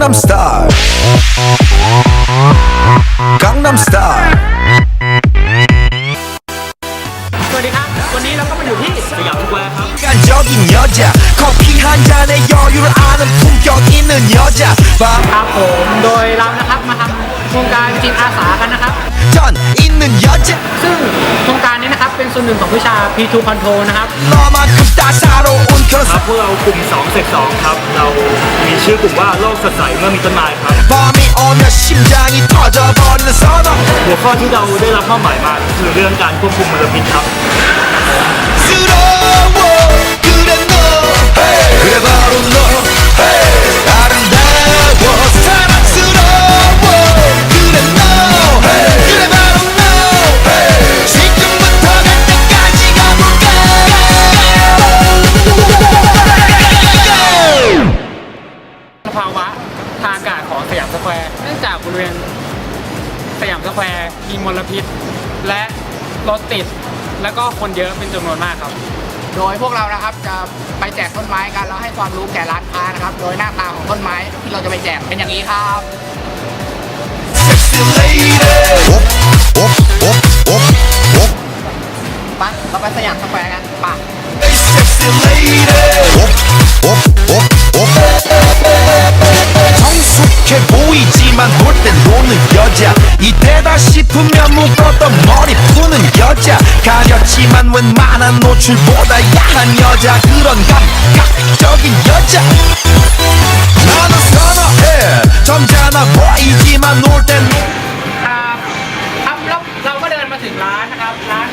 Gangnam Style Gangnam Style สวัสดีครันนี้เราก็มาอยู่ที่สยามสแควร์ครับ 인간적인 여자 커피 한 잔에 여유를 아는 품격 있는 여자 ครับผม โดยเรานะครับมาทำโครงการจิตอาสากันนะครับจอนอินนึ밥전있จ้자ซึ่งโคร ส่วนหนึ่งของวิชา P2 Control นะครับครับพวกเรากลุ่ม2เสร็ก2ครับ เรามีชื่อกลุ่มว่าโลกสดใสเมื่อมีต้นไม้ครับหัวข้อที่เราได้รับมอบหมายมาคือเรื่องการควบคุมมลพิษครับ ริเวณสยามสแควร์มีมลพิษ และรถติด และก็คนเยอะเป็นจำนวนมากครับ โดยพวกเรานะครับจะไปแจกต้นไม้กันแล้วให้ความรู้แก่ร้านค้านะครับ โดยหน้าตาของต้นไม้ที่เราจะไปแจกเป็นอย่างนี้ครับ ไปเราไปสยามสแควร์กันไป Hey sexy lady 가렸지만 웬만한 노출보다 야한 여자 그런 감각적인 여자 나는 선어해 점잖아 보이지만 놀 땐 ครับครับแล้วเราก็เดินมาถึงร้านนะครับ ร้าน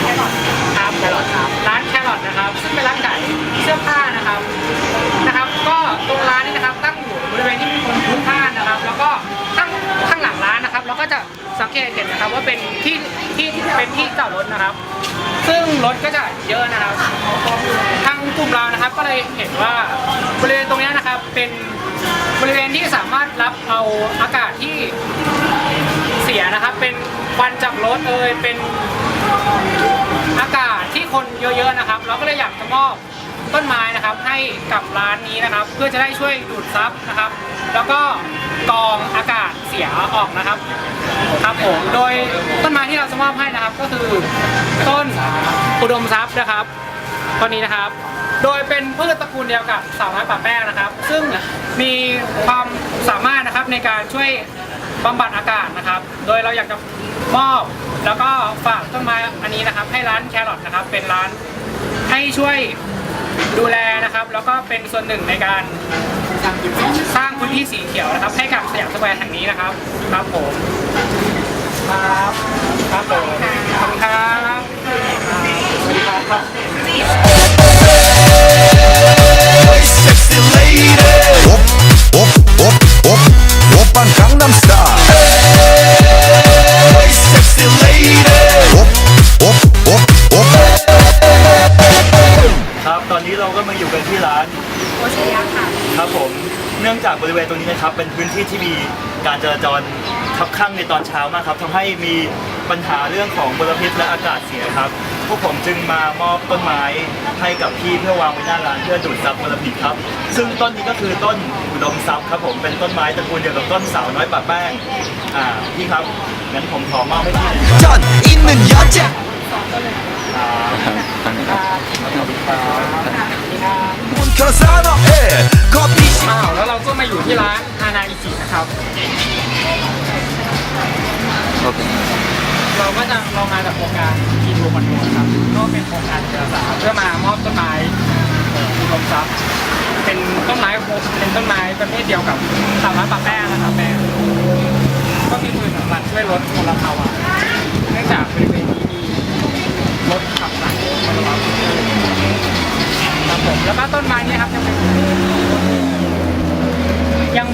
แครอทครับแครอทครับร้านแครอทนะครับ ซึ่งเป็นร้านขายเสื้อผ้านะครับนะครับ ก็ตรงร้านนี้นะครับตั้งอยู่บริเวณที่มีคนพลุกพล่านนะครับ แล้วก็ข้างข้างหลังร้านนะครับ เราก็จะสังเกตเห็นนะครับ ว่าเป็นที่ที่ เป็นที่จอดรถนะครับ ซึ่งรถก็จะเยอะนะครับ ทางกลุ่มเรานะครับก็เลยเห็นว่าบริเวณตรงนี้นะครับเป็นบริเวณที่สามารถรับเอาอากาศที่เสียนะครับ เป็นควันจากรถเอยเป็นอากาศที่คนเยอะๆนะครับ เราก็เลยอยากจะมอบต้นไม้นะครับให้กับร้านนี้นะครับ เพื่อจะได้ช่วยดูดซับนะครับ แล้วก็ กองอากาศเสียออกนะครับครับผมโดยต้นไม้ที่เราจะมอบให้นะครับก็คือต้นอุดมทรัพย์นะครับต้นนี้นะครับ โดยเป็นพืชตระกูลเดียวกับสาวน้อยป่าแป้งนะครับ ซึ่งมีความสามารถนะครับในการช่วยบำบัดอากาศนะครับ โดยเราอยากจะมอบ แล้วก็ฝากต้นไม้อันนี้นะครับ ให้ร้านแครอทนะครับ เป็นร้านให้ช่วยดูแลนะครับ แล้วก็เป็นส่วนหนึ่งในการสร้าง ที่สีเขียวนะครับ ให้กับสยามสแควร์แห่งนี้นะครับครับผมครับครับผมขอบคุณครับสวัสดีครับ Sexy lady, whoop whoop whoop whoop whoop on Gangnam Style. Hey, sexy lady, whoop whoop whoop whoop. ครับ ตอนนี้เราก็มาอยู่กันที่ร้าน เนื่องจากบริเวณตรงนี้นะครับเป็นพื้นที่ที่มีการจราจรคับข้างในตอนเช้ามากครับทำให้มีปัญหาเรื่องของมลพิษและอากาศเสียครับ พวกผมจึงมามอบต้นไม้ให้กับพี่เพื่อวางไว้หน้าร้านเพื่อดูดซับมลพิษครับ ซึ่งต้นนี้ก็คือต้นอุดมซับครับผมเป็นต้นไม้ตระกูลเดียวกับต้นสาวน้อยปัดแป้งอ่าพี่ครับงั้นผมขอมอบให้พี่เลยจอนอินหนึ่งยอดจ้ะคุณครับท่าซาโรับาวแล้วเราก็มาอยู่ที่ร้านอานาอิจินะครับเราก็จะเรามาจากโครงการทีดูคอนโดครับก็เป็นโครงการจิตอาสาเพื่อมามอบต้นไม้เอ่ออุดมทรัพย์เป็นต้นไม้โคเป็นต้นไม้ประเภทเดียวกับสามารถปะแป้งนะครับแป้ง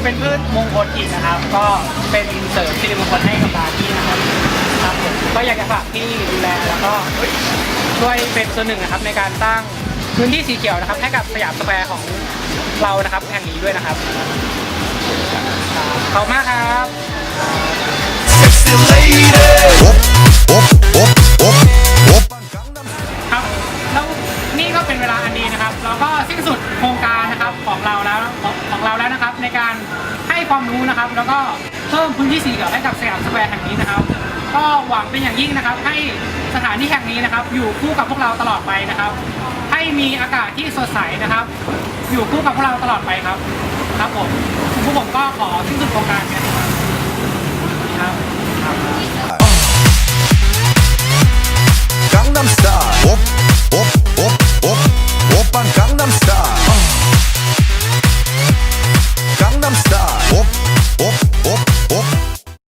เป็นพืชมงคลอีกนะครับ ก็เป็นเสริมสิริมงคลให้กับร้านที่นะครับครับผมก็อยากจะฝากที่ดูแลแล้วก็ช่วยเป็นส่วนหนึ่งนะครับในการสร้างพื้นที่สีเขียวนะครับ ให้กับสยามสแควร์ของเรานะครับแห่งนี้ด้วยนะครับขอบคุณมากครับ sexy lady รู้นะครับ แล้วก็เพิ่มพื้นที่สีเหลืองให้กับสยามสแควร์แห่งนี้นะครับ ก็หวังเป็นอย่างยิ่งนะครับ ให้สถานที่แห่งนี้นะครับ อยู่คู่กับพวกเราตลอดไปนะครับ ให้มีอากาศที่สดใสนะครับ อยู่คู่กับพวกเราตลอดไปครับ ครับผมผู้ผมก็ขอสิ้นสุดโครงการนี้นะครับครับ